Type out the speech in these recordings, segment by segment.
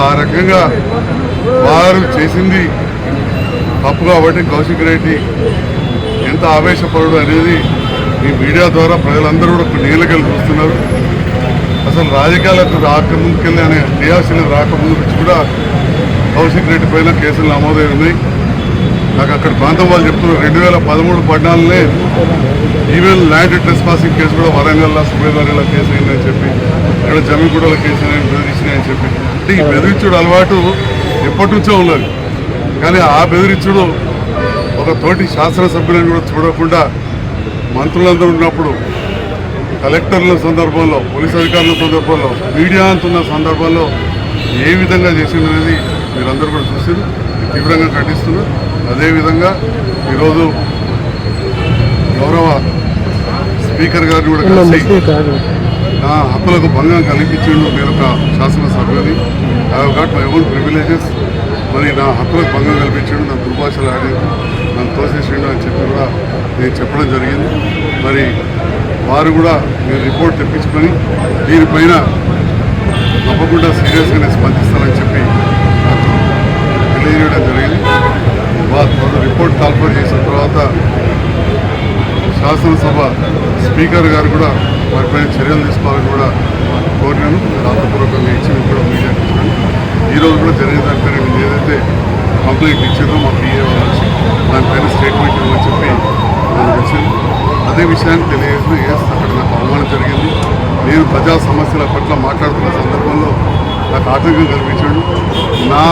ఆ రకంగా వారు చేసింది తప్పు కాబట్టి కౌశిక్ రెడ్డి ఎంత ఆవేశపరుడు అనేది ఈ మీడియా ద్వారా ప్రజలందరూ కూడా నీళ్ళకెళ్ళి చూస్తున్నారు. అసలు రాజకీయాలకు రాకముందుకెళ్ళి అనే క్రియాశీలు రాకముందు నుంచి కూడా కౌశిక్ రెడ్డి పైన కేసులు నమోదై ఉన్నాయి. నాకు అక్కడ ప్రాంతం వాళ్ళు చెప్తున్నారు రెండు వేల పదమూడు పద్నాలుగునే ఈవెన్ ల్యాండ్ ట్రెస్పాసింగ్ కేసు కూడా వరంగల్లో సుబేదారిలో కేసు అయిందని చెప్పి ఇక్కడ జమ్మిగూడలో కేసు బెదిరించినాయని చెప్పి. అంటే ఈ బెదిరించుడు అలవాటు ఎప్పటి నుంచో ఉన్నది. కానీ ఆ బెదిరించుడు ఒక తోటి శాసనసభ్యులను కూడా చూడకుండా మంత్రులందరూ ఉన్నప్పుడు కలెక్టర్ల సందర్భంలో పోలీస్ అధికారుల సందర్భంలో మీడియా అంటున్న సందర్భంలో ఏ విధంగా చేసిందనేది మీరందరూ కూడా చూసారు తీవ్రంగా ఖండిస్తున్నారు. అదేవిధంగా ఈరోజు గౌరవ స్పీకర్ గారిని కూడా కలిసి నా హక్కులకు భంగం కల్పించిండు నేను ఒక శాసనసభ్యుని I got my own privileges మరి నా హక్కులకు భంగం కల్పించిండు నా దుర్భాషలు ఆడి నన్ను తోసేసిండు అని చెప్పి కూడా నేను చెప్పడం జరిగింది. మరి వారు కూడా మీరు రిపోర్ట్ తెప్పించుకొని దీనిపైన తప్పకుండా సీరియస్గానే స్పందిస్తానని చెప్పి నాకు తెలియజేయడం జరిగింది. వారు రిపోర్ట్ కాల్ఫర్ చేసిన తర్వాత శాసనసభ స్పీకర్ గారు కూడా వారిపైన చర్యలు తీసుకోవాలని కూడా కోరినాను. రాతపూర్వకంగా ఇచ్చి కూడా మీడియాకి ఇచ్చినాను ఈరోజు కూడా జరిగిన దానిపైన మీరు ఏదైతే కంప్లైంట్ ఇచ్చిందో మా పిఏ వచ్చి దానిపైన స్టేట్మెంట్ ఇవ్వమని చెప్పి నాకు వచ్చింది అదే విషయాన్ని తెలియజేసిన ఎస్ అక్కడ నాకు అవమానం జరిగింది. నేను ప్రజా సమస్యల పట్ల మాట్లాడుతున్న సందర్భంలో నాకు ఆటంకం కల్పించాడు నా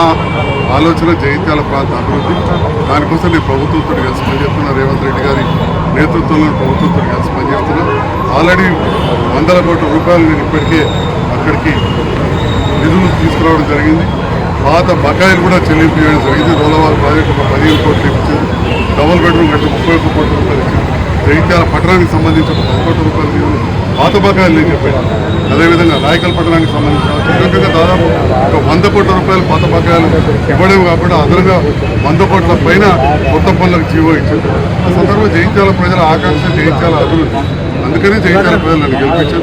ఆలోచన జైత్యాల ప్రాంత అభివృద్ధి. దానికోసం నేను ప్రభుత్వంతో కలిసి పనిచేస్తున్నా రేవంత్ రెడ్డి గారి నేతృత్వంలో ప్రభుత్వంతో కలిసి పనిచేస్తున్నాం ఆల్రెడీ వందల కోట్ల రూపాయలు నేను ఇప్పటికే అక్కడికి నిధులు తీసుకురావడం జరిగింది. పాత బకాయిలు కూడా చెల్లింపు చేయడం జరిగింది. రోలవాల్ ప్రాజెక్టు ఒక పదిహేను కోట్లు ఇచ్చింది డబుల్ బెడ్రూమ్ కట్టి ముప్పై ఒక్క కోట్ల రూపాయలు ఇచ్చింది జగిత్యాల పట్టణానికి సంబంధించి ఒక పది కోట్ల రూపాయలు పాత బకాయిలు నేను చెప్పాను అదేవిధంగా రాయకల్ పట్టణానికి సంబంధించిన దాదాపు ఒక వంద కోట్ల రూపాయలు పాత బకాయిలు ఇవ్వడమే కాకుండా అదనంగా వంద కోట్ల పైన కొత్త పనులకు జీవో ఇచ్చారు. ఆ సందర్భంగా జయించాల ప్రజల ఆకాంక్ష జయించాల అభివృద్ధి. అందుకనే జయించాల ప్రజలు నన్ను గెలిపించారు.